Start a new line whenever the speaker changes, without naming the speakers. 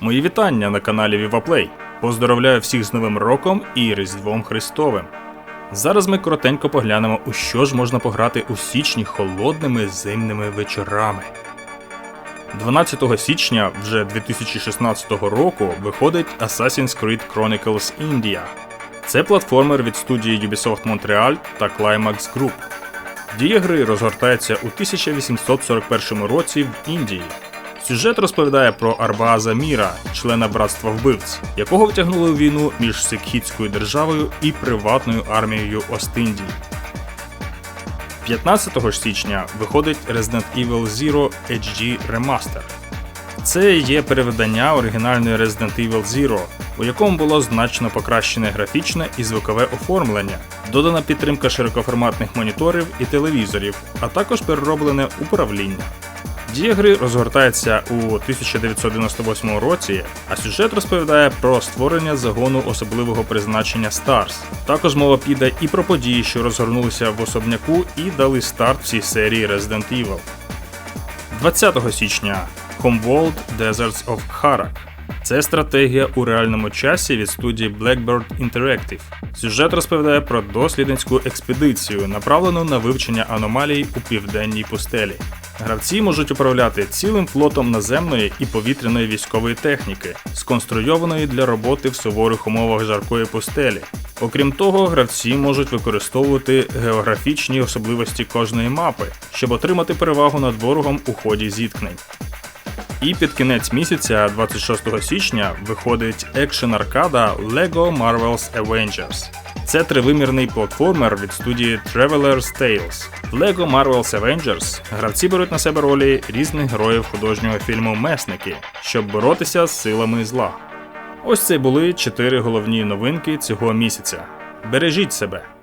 Мої вітання на каналі VivaPlay. Поздоровляю всіх з Новим роком і Різдвом Христовим. Зараз ми коротенько поглянемо, у що ж можна пограти у січні холодними зимними вечорами. 12 січня вже 2016 року виходить Assassin's Creed Chronicles India. Це платформер від студії Ubisoft Montreal та Climax Group. Дія гри розгортається у 1841 році в Індії. Сюжет розповідає про Арбааза Міра, члена братства вбивць, якого втягнули у війну між Сикхітською державою і приватною армією Ост-Індії. 15 ж січня виходить Resident Evil Zero HD Remaster. Це є перевидання оригінальної Resident Evil Zero, у якому було значно покращене графічне і звукове оформлення, додана підтримка широкоформатних моніторів і телевізорів, а також перероблене управління. Дія гри розгортається у 1998 році, а сюжет розповідає про створення загону особливого призначення Stars. Також мова піде і про події, що розгорнулися в особняку і дали старт всій серії Resident Evil. 20 січня Homeworld Deserts of Harak. Це стратегія у реальному часі від студії Blackbird Interactive. Сюжет розповідає про дослідницьку експедицію, направлену на вивчення аномалій у південній пустелі. Гравці можуть управляти цілим флотом наземної і повітряної військової техніки, сконструйованої для роботи в суворих умовах жаркої пустелі. Окрім того, гравці можуть використовувати географічні особливості кожної мапи, щоб отримати перевагу над ворогом у ході зіткнень. І під кінець місяця, 26 січня, виходить екшен аркада LEGO Marvel's Avengers. Це тривимірний платформер від студії Traveler's Tales. LEGO Marvel's Avengers гравці беруть на себе ролі різних героїв художнього фільму Месники, щоб боротися з силами зла. Ось це були чотири головні новинки цього місяця. Бережіть себе!